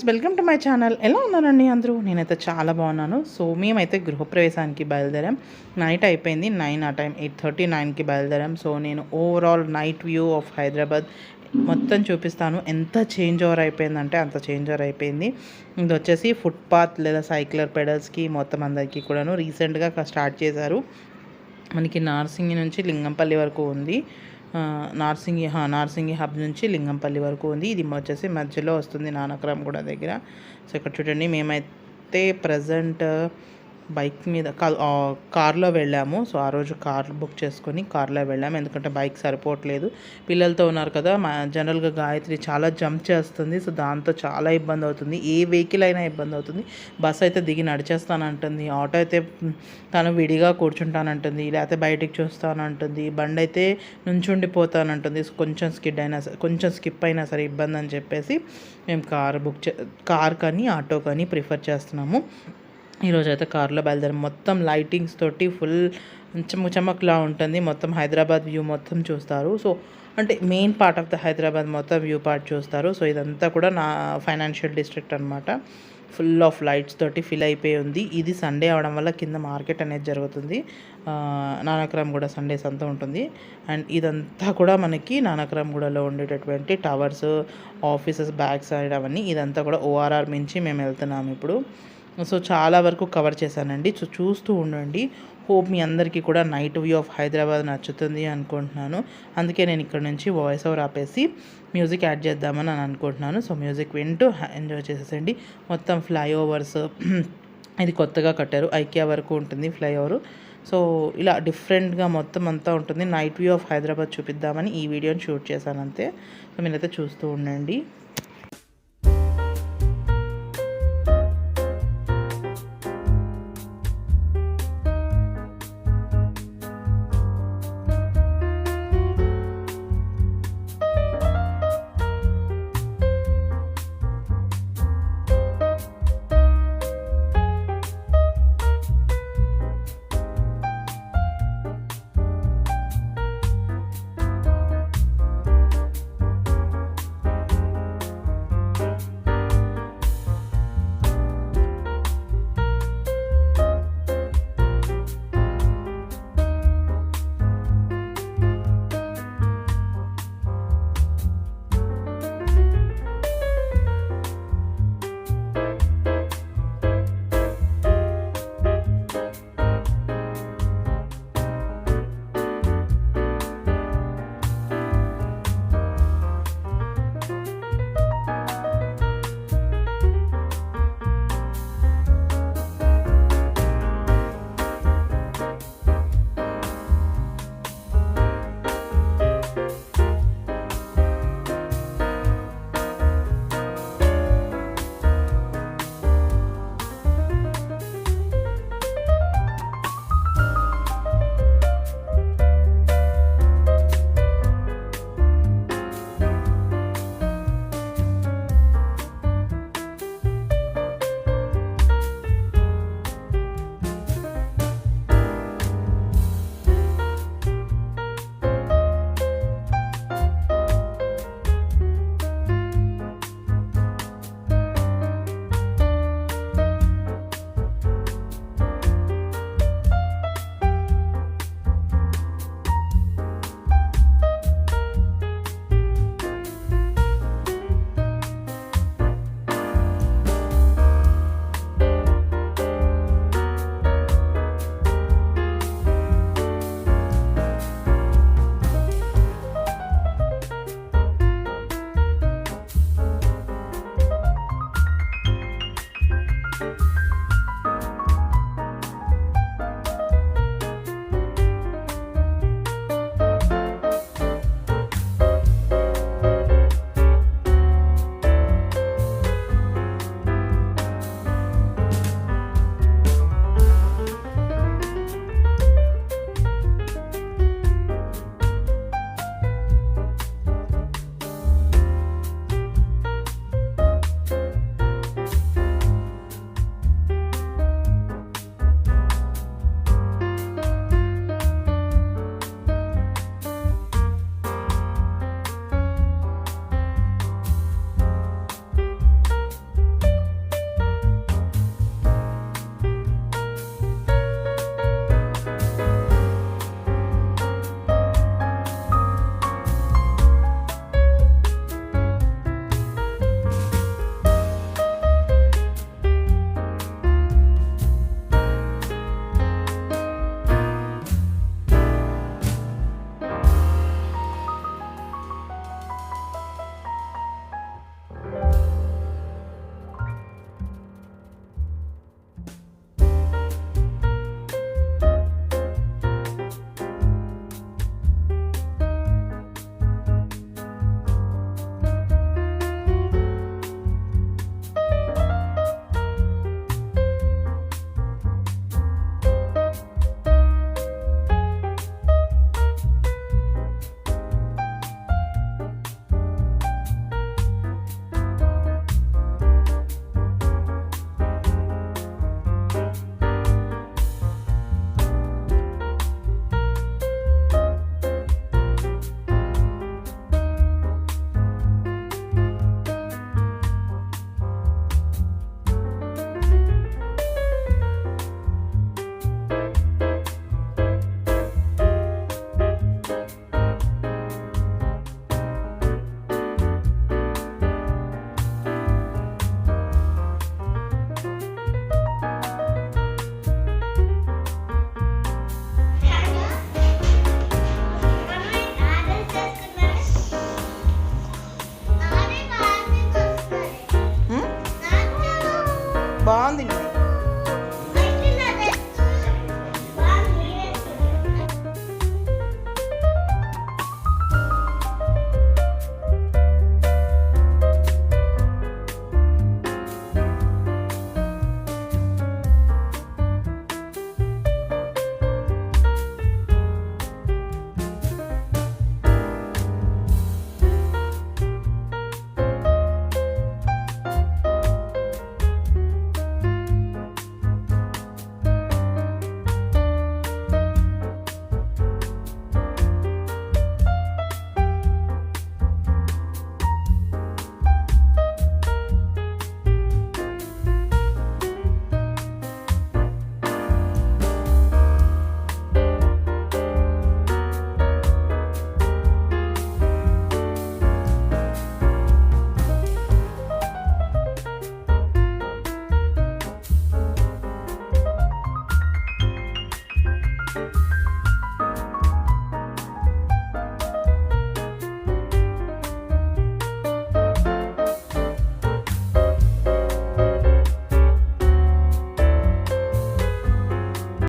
Friends welcome to my channel. ఎలా ఉన్నారండి అందరూ? నేనైతే చాలా బాగున్నాను. సో మేమైతే గృహప్రవేశానికి బయలుదేరాం. నైట్ అయిపోయింది. నైన్ ఆ టైం ఎయిట్ థర్టీ నైన్కి బయలుదేరాం. సో నేను overall night view of Hyderabad మొత్తం చూపిస్తాను. ఎంత చేంజ్ ఓవర్ అయిపోయిందంటే అంత చేంజ్ ఓవర్ అయిపోయింది. ఇది వచ్చేసి ఫుట్పాత్ లేదా సైక్లర్ పెడల్స్కి మొత్తం అందరికీ కూడాను. రీసెంట్గా స్టార్ట్ చేశారు. మనకి నార్సింగి నుంచి లింగంపల్లి వరకు ఉంది. నార్సింగి నార్సింగి హబ్ నుంచి లింగంపల్లి వరకు ఉంది. ఇది వచ్చేసి మధ్యలో వస్తుంది నానక్రామ్ కూడా దగ్గర. సో ఇక్కడ చూడండి మేమైతే ప్రజెంట్ బైక్ మీద కార్లో వెళ్ళాము. సో ఆ రోజు కార్ బుక్ చేసుకొని కార్లో వెళ్ళాము. ఎందుకంటే బైక్ సరిపోవట్లేదు. పిల్లలతో ఉన్నారు కదా మా జనరల్గా గాయత్రి చాలా జంప్ చేస్తుంది. సో దాంతో చాలా ఇబ్బంది అవుతుంది. ఏ వెహికల్ అయినా ఇబ్బంది అవుతుంది. బస్ అయితే దిగి నడిచేస్తానంటుంది. ఆటో అయితే తను విడిగా కూర్చుంటానంటుంది. లేకపోతే బయటికి చూస్తానంటుంది. బండి అయితే నుంచుండిపోతానంటుంది. సో కొంచెం స్కిడ్ అయినా సరే కొంచెం స్కిప్ అయినా సరే ఇబ్బంది అని చెప్పేసి మేము కార్ బుక్ చే కార్ కానీ ఆటో కానీ ప్రిఫర్ చేస్తున్నాము. ఈరోజు అయితే కారులో బయలుదేరం. మొత్తం లైటింగ్స్ తోటి ఫుల్ చెమక్ ఉంటుంది. మొత్తం హైదరాబాద్ వ్యూ మొత్తం చూస్తారు. సో అంటే main part of the Hyderabad మొత్తం వ్యూ పార్ట్ చూస్తారు. సో ఇదంతా కూడా నా ఫైనాన్షియల్ డిస్ట్రిక్ట్ అనమాట ఫుల్ ఆఫ్ లైట్స్ తోటి ఫిల్ అయిపోయి ఉంది. ఇది సండే అవడం వల్ల కింద మార్కెట్ అనేది జరుగుతుంది. ఆ, నానక్రామ్ కూడా సండేస్ అంతా ఉంటుంది. అండ్ ఇదంతా కూడా మనకి నానక్రామ్ గూడలో ఉండేటటువంటి టవర్స్ ఆఫీసెస్ బ్యాక్ సైడ్ అవన్నీ ఇదంతా కూడా ఓఆర్ఆర్ మించి మేము వెళ్తున్నాము ఇప్పుడు. సో చాలా వరకు కవర్ చేశానండి. సో చూస్తూ ఉండండి. హోప్ మీ అందరికీ కూడా నైట్ వ్యూ ఆఫ్ హైదరాబాద్ నచ్చుతుంది అనుకుంటున్నాను. అందుకే నేను ఇక్కడ నుంచి వాయిస్ ఓవర్ ఆపేసి మ్యూజిక్ యాడ్ చేద్దామని అని అనుకుంటున్నాను. సో మ్యూజిక్ వింటూ ఎంజాయ్ చేసేసండి. మొత్తం ఫ్లైఓవర్స్ ఇది కొత్తగా కట్టారు. ఐకియా వరకు ఉంటుంది ఫ్లైఓవర్. సో ఇలా డిఫరెంట్గా మొత్తం అంతా ఉంటుంది. నైట్ వ్యూ ఆఫ్ హైదరాబాద్ చూపిద్దామని ఈ వీడియోని షూట్ చేశాను అంతే. సో మీరైతే చూస్తూ ఉండండి. சாந்தி நிலை